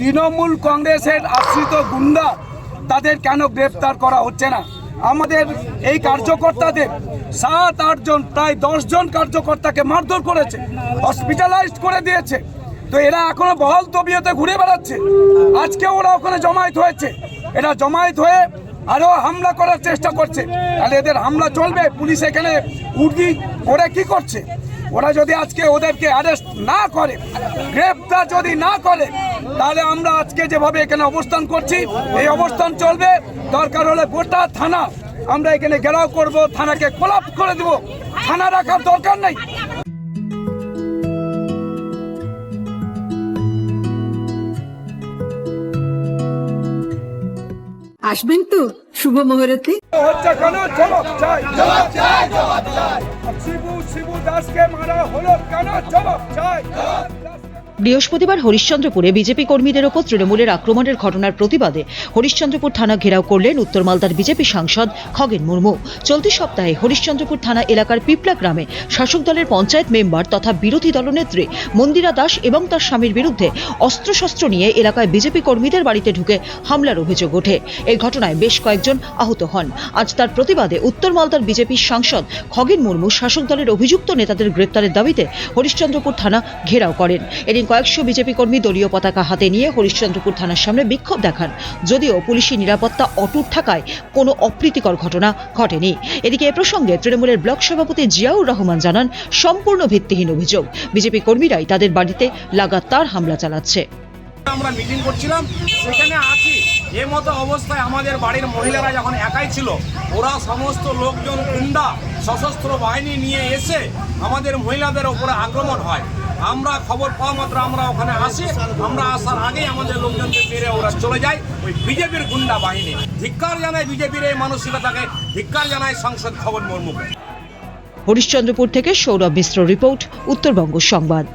তৃণমূল কংগ্রেসের আশ্রিত গুন্ডা তাদের কেন গ্রেপ্তার করা হচ্ছে না? আমাদের এই কার্যকর্তাদের সাত আটজন প্রায় দশজন কার্যকর্তাকে মারধর করেছে হসপিটালাইজড করে দিয়েছে। তো এরা এখনও বহল তবিয়তে ঘুরে বেড়াচ্ছে। আজকে ওরা ওখানে জমায়েত হয়েছে। এরা জমায়েত হয়ে আরও হামলা করার চেষ্টা করছে। তাহলে এদের হামলা চলবে? পুলিশ এখানে উর্দি করে কি করছে? ওরা যদি আজকে ওদেরকে অ্যারেস্ট না করে, গ্রেপ্তার যদি না করে, তাহলে আমরা আজকে যেভাবে এখানে অবস্থান করছি, এই অবস্থান চলবে। দরকার হলে গোটা থানা, আমরা এখানে ঘেরাও করব, থানাকে কোলাপ করে দেব। থানা রাখার দরকার নেই। আসবেন তো? শুভ মুহূর্তে। শিবু শিবু দাসকে মারা হলো কেন চাই। বৃহস্পতিবার হরিশ্চন্দ্রপুরে বিজেপি কর্মীদের ওপর তৃণমূলের আক্রমণের ঘটনার প্রতিবাদে হরিশ্চন্দ্রপুর থানা ঘেরাও করলেন উত্তর মালদার বিজেপি সাংসদ খগেন মুর্মু। চলতি সপ্তাহে হরিশ্চন্দ্রপুর থানা এলাকার পিপলা গ্রামে শাসক দলের পঞ্চায়েত মেম্বার তথা বিরোধী দলনেত্রী মন্দিরা দাস এবং তার স্বামীর বিরুদ্ধে অস্ত্রশস্ত্র নিয়ে এলাকায় বিজেপি কর্মীদের বাড়িতে ঢুকে হামলার অভিযোগ ওঠে। এই ঘটনায় বেশ কয়েকজন আহত হন। আজ তার প্রতিবাদে উত্তর মালদার বিজেপির সাংসদ খগেন মুর্মু শাসক দলের অভিযুক্ত নেতাদের গ্রেপ্তারের দাবিতে হরিশ্চন্দ্রপুর থানা ঘেরাও করেন। এদিন কয়েকশো বিজেপি কর্মী দলীয় পতাকা হাতে নিয়ে হরিশ্চন্দ্রপুর থানার সামনে বিক্ষোভ দেখান। যদিও পুলিশি নিরাপত্তা অটুট থাকায় কোনো অপ্রীতিকর ঘটনা ঘটেনি। এদিকে এ প্রসঙ্গে তৃণমূলের ব্লক সভাপতি জিয়াউর রহমান জানান, সম্পূর্ণ ভিত্তিহীন অভিযোগ। বিজেপি কর্মীরাই তাদের বাড়িতে লাগাতার হামলা চালাচ্ছে। আমরা মিটিং করছিলাম, সেখানে আছি। এ মতো অবস্থায় আমাদের বাড়ির মহিলারা যখন একাই ছিল, ওরা সমস্ত লোকজন গুন্ডা সশস্ত্র বাহিনী নিয়ে এসে আমাদের মহিলাদের ওপরে আক্রমণ হয়। আমরা খবর পাওয়া মাত্র আমরা ওখানে আসি। আমরা আসার আগেই আমাদের লোকজনকে মেরে ওরা চলে যায়। ওই বিজেপির গুন্ডা বাহিনী। ধিক্কার জানায় বিজেপির এই মানসিকতাকে। ধিক্কার জানায় সাংসদ খবর মুর্মুকে। হরিশ্চন্দ্রপুর থেকে সৌরভ মিশ্র রিপোর্ট উত্তরবঙ্গ সংবাদ।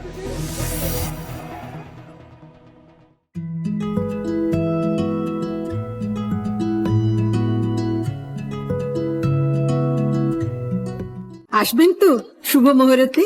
আসবেন তো শুভ মুহূর্তে?